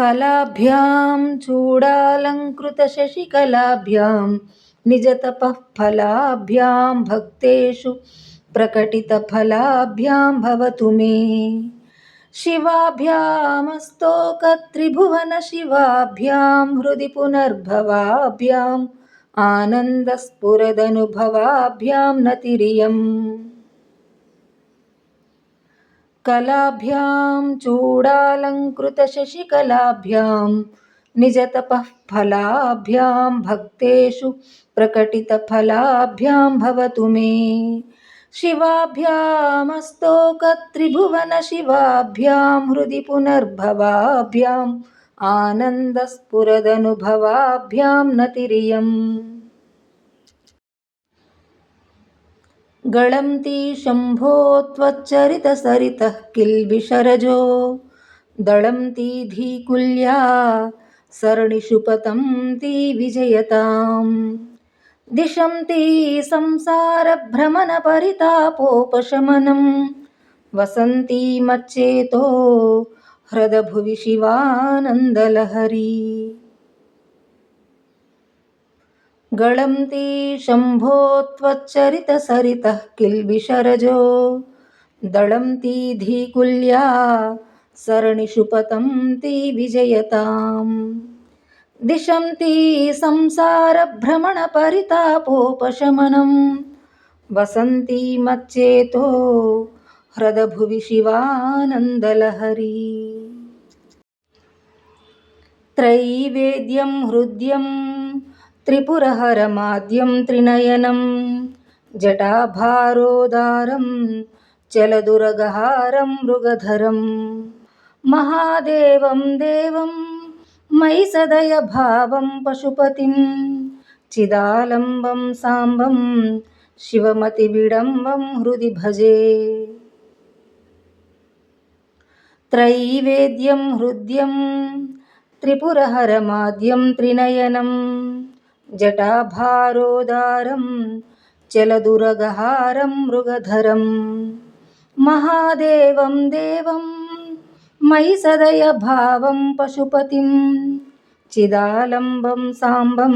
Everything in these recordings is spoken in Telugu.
కళాభ్యాం చూడాలంకృత శశికళాభ్యాం నిజతపఃఫలాభ్యాం భక్తేషు ప్రకటితఫలాభ్యాం భవతు మే. శివాభ్యామస్తోకత్రిభువన శివాభ్యాం హృది పునర్భవాభ్యాం ఆనందస్ఫురదనుభవాభ్యాం నతిరియం. కళాభ్యాం చూడాలంకృతశశికలాభ్యాం నిజతపః ఫలాభ్యాం భక్తేషు ప్రకటితఫలాభ్యాం భవతు మే. శివాభ్యామస్తోకత్రిభువన శివాభ్యాం హృది పునర్భవాభ్యాం ఆనందస్ఫురదనుభవాభ్యాం నతిరియం. गळन्ति शम्भो त्वच्चरितसरितः किल्बिषरजो दळन्ति धीकुल्या सरणिषु पतन्ति विजयताम्। दिशन्ति संसारभ्रमणपरितापोपशमनं वसन्ति मच्चेतो हृदभुवि शिवानन्दलहरी गळन्ति शम्भो त्वच्चरितसरितः किल्बिषरजो। दळन्ति धीकुल्या सरणिषु पतन्ति विजयताम्। दिशन्ति संसारभ्रमणपरितापोपशमनं। वसन्ति मच्चेतो हृदभुवि शिवानन्दलहरी। त्रैवेद्यं हृद्यं त्रिपुरहरमाद्यं त्रिनयनं जटाभारोदारं चलदुरगहारं मृगधरं महादेवं देवं मयि सदयभावं पशुपतिं चिदालम्बं साम्बं शिवमतिविडम्बं हृदि भजे त्रैवेद्यं हृद्यं त्रिपुरहरमाद्यं జటాభారోదారం చలదురగహారం మృగధరం. మహాదేవం దేవం మయి సదయ భావం పశుపతిం చిదాలంబం సాంబం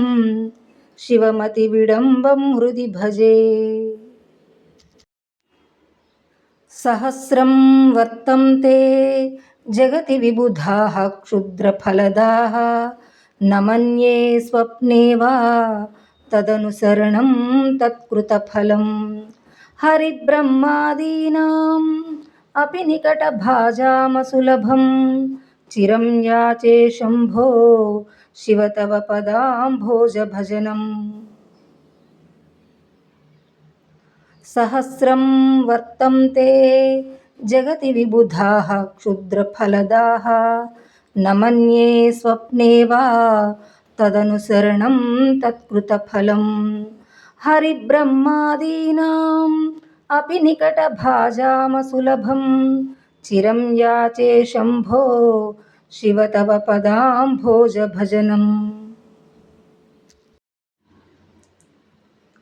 శివమతి విడంబం హృది భజే. సహస్రం వర్తంతే జగతి విబుధా క్షుద్రఫలదా न मन्ये स्वप्ने वा तदनुसरणं तत्कृतफलं हरिब्रह्मादीनाम् अपि निकटभाजामसुलभं चिरं याचे शम्भो शिव तव पदाम्भोजभजनम्। सहस्रं वर्तन्ते जगति विबुधाः, क्षुद्रफलदाः। నమన్యే స్వప్నే వా తదనుసరణం తత్కృతఫలం. హరిబ్రహ్మాదీనాం అపి నికటభాజామసులభం చిరం యాచే శంభో శివ తవ పదాంభోజ భజనం.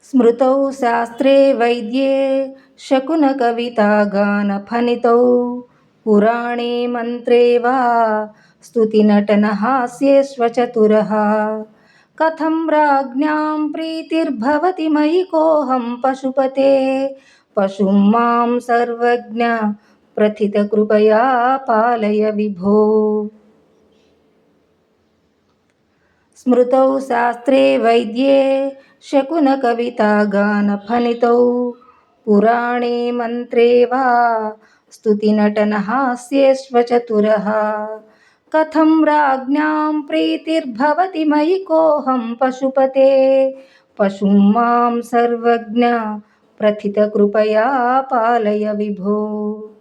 స్మృతౌ శాస్త్రే వైద్యే శకునకవితాగానఫనితౌ పురాణే మంత్రే వా स्तुतिनटनहास्येष्वचतुरः। कथं राज्ञां प्रीतिर्भवति मयि कोऽहं पशुपते? पशुं माँ सर्वज्ञ प्रथितकृपया पालय विभो। स्मृतौ शास्त्रे वैद्ये शकुनकवितागानफनितौ पुराणे मन्त्रे वा स्तुतिनटनहास्येष्वचतुरः। कथं राज्ञां प्रीतिर्भवति मयि कोऽहं पशुपते? पशु माँ सर्वज्ञ प्रथितकृपया पालय विभो।